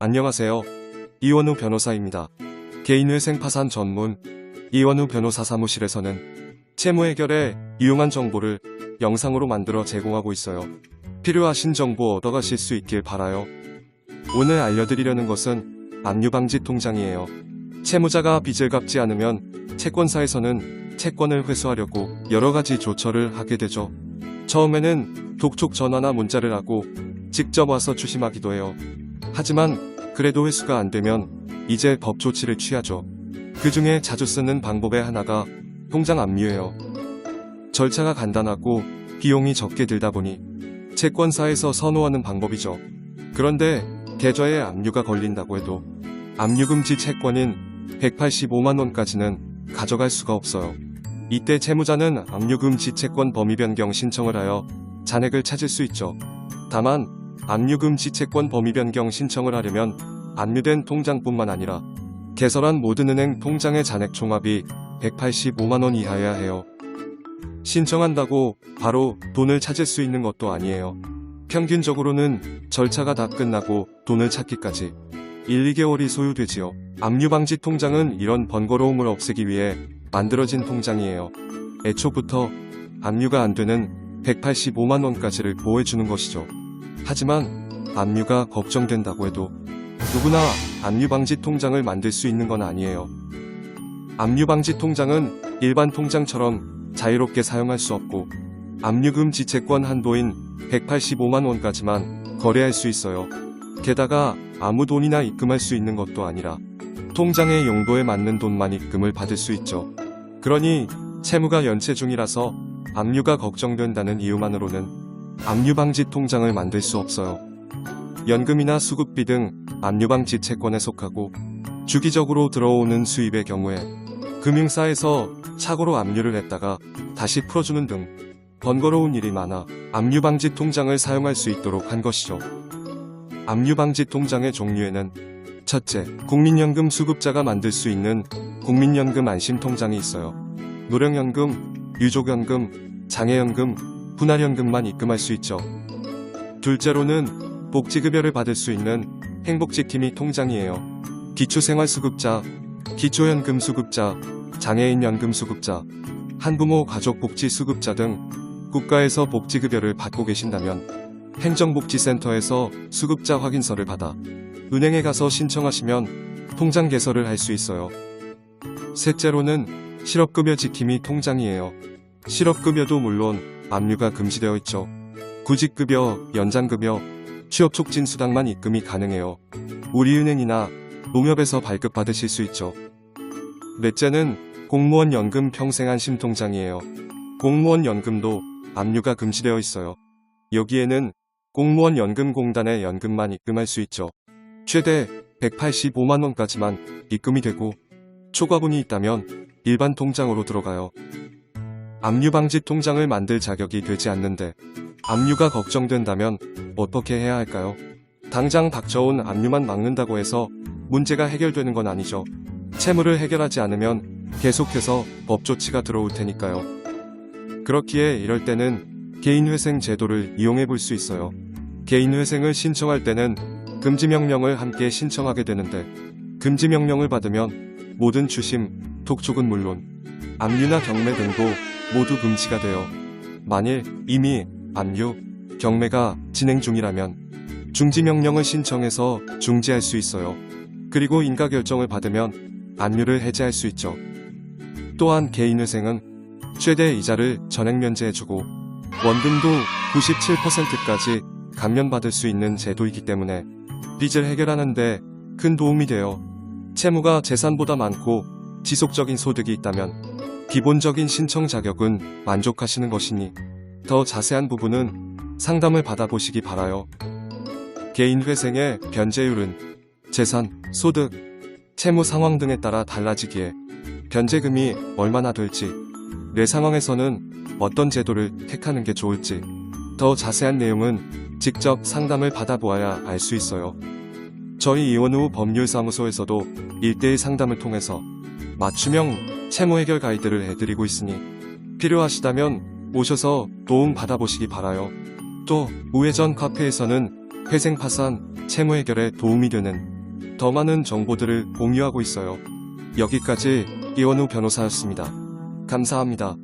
안녕하세요. 이원우 변호사입니다. 개인회생 파산 전문 이원우 변호사 사무실에서는 채무 해결에 유용한 정보를 영상으로 만들어 제공하고 있어요. 필요하신 정보 얻어가실 수 있길 바라요. 오늘 알려드리려는 것은 압류방지 통장이에요. 채무자가 빚을 갚지 않으면 채권사에서는 채권을 회수하려고 여러 가지 조처를 하게 되죠. 처음에는 독촉 전화나 문자를 하고 직접 와서 추심하기도 해요. 하지만 그래도 회수가 안 되면 이제 법 조치를 취하죠. 그 중에 자주 쓰는 방법의 하나가 통장 압류예요. 절차가 간단하고 비용이 적게 들다 보니 채권사에서 선호하는 방법이죠. 그런데 계좌에 압류가 걸린다고 해도 압류금지 채권인 185만 원까지는 가져갈 수가 없어요. 이때 채무자는 압류금지 채권 범위 변경 신청을 하여 잔액을 찾을 수 있죠. 다만 압류금지 채권 범위 변경 신청을 하려면 압류된 통장뿐만 아니라 개설한 모든 은행 통장의 잔액 총합이 185만 원 이하여야 해요. 신청한다고 바로 돈을 찾을 수 있는 것도 아니에요. 평균적으로는 절차가 다 끝나고 돈을 찾기까지 1, 2개월이 소요되지요. 압류방지 통장은 이런 번거로움을 없애기 위해 만들어진 통장이에요. 애초부터 압류가 안 되는 185만 원까지를 보호해주는 것이죠. 하지만 압류가 걱정된다고 해도 누구나 압류 방지 통장을 만들 수 있는 건 아니에요. 압류 방지 통장은 일반 통장처럼 자유롭게 사용할 수 없고 압류금 지채권 한도인 185만 원까지만 거래할 수 있어요. 게다가 아무 돈이나 입금할 수 있는 것도 아니라 통장의 용도에 맞는 돈만 입금을 받을 수 있죠. 그러니 채무가 연체 중이라서 압류가 걱정된다는 이유만으로는 압류방지 통장을 만들 수 없어요. 연금이나 수급비 등 압류방지 채권에 속하고 주기적으로 들어오는 수입의 경우에 금융사에서 착오로 압류를 했다가 다시 풀어주는 등 번거로운 일이 많아 압류방지 통장을 사용할 수 있도록 한 것이죠. 압류방지 통장의 종류에는 첫째, 국민연금 수급자가 만들 수 있는 국민연금 안심통장이 있어요. 노령연금, 유족연금, 장애연금, 분할연금만 입금할 수 있죠. 둘째로는 복지급여를 받을 수 있는 행복지킴이 통장이에요. 기초생활수급자, 기초연금 수급자, 장애인 연금 수급자, 한부모 가족 복지 수급자 등 국가에서 복지급여를 받고 계신다면 행정복지센터에서 수급자 확인서를 받아 은행에 가서 신청하시면 통장 개설을 할 수 있어요. 셋째로는 실업급여 지킴이 통장이에요. 실업급여도 물론 압류가 금지되어 있죠. 구직급여, 연장급여, 취업촉진수당만 입금이 가능해요. 우리은행이나 농협에서 발급받으실 수 있죠. 넷째는 공무원 연금 평생안심 통장이에요. 공무원 연금도 압류가 금지되어 있어요. 여기에는 공무원 연금공단의 연금만 입금할 수 있죠. 최대 185만 원까지만 입금이 되고 초과분이 있다면 일반 통장으로 들어가요. 압류방지 통장을 만들 자격이 되지 않는데 압류가 걱정된다면 어떻게 해야 할까요? 당장 닥쳐온 압류만 막는다고 해서 문제가 해결되는 건 아니죠. 채무를 해결하지 않으면 계속해서 법 조치가 들어올 테니까요. 그렇기에 이럴 때는 개인회생 제도를 이용해 볼 수 있어요. 개인회생을 신청할 때는 금지명령을 함께 신청하게 되는데 금지명령을 받으면 모든 주심, 독촉은 물론 압류나 경매 등도 모두 금지가 되어 만일 이미 압류, 경매가 진행 중이라면 중지명령을 신청해서 중지할 수 있어요. 그리고 인가 결정을 받으면 압류를 해제할 수 있죠. 또한 개인회생은 최대 이자를 전액 면제해주고 원금도 97%까지 감면받을 수 있는 제도이기 때문에 빚을 해결하는데 큰 도움이 되어 채무가 재산보다 많고 지속적인 소득이 있다면 기본적인 신청 자격은 만족하시는 것이니 더 자세한 부분은 상담을 받아보시기 바라요. 개인 회생의 변제율은 재산, 소득, 채무 상황 등에 따라 달라지기에 변제금이 얼마나 될지, 내 상황에서는 어떤 제도를 택하는 게 좋을지 더 자세한 내용은 직접 상담을 받아보아야 알 수 있어요. 저희 이원우 법률사무소에서도 1대1 상담을 통해서 맞춤형 채무 해결 가이드를 해드리고 있으니 필요하시다면 오셔서 도움 받아보시기 바라요. 또 우회전 카페에서는 회생 파산, 채무 해결에 도움이 되는 더 많은 정보들을 공유하고 있어요. 여기까지 이원우 변호사였습니다. 감사합니다.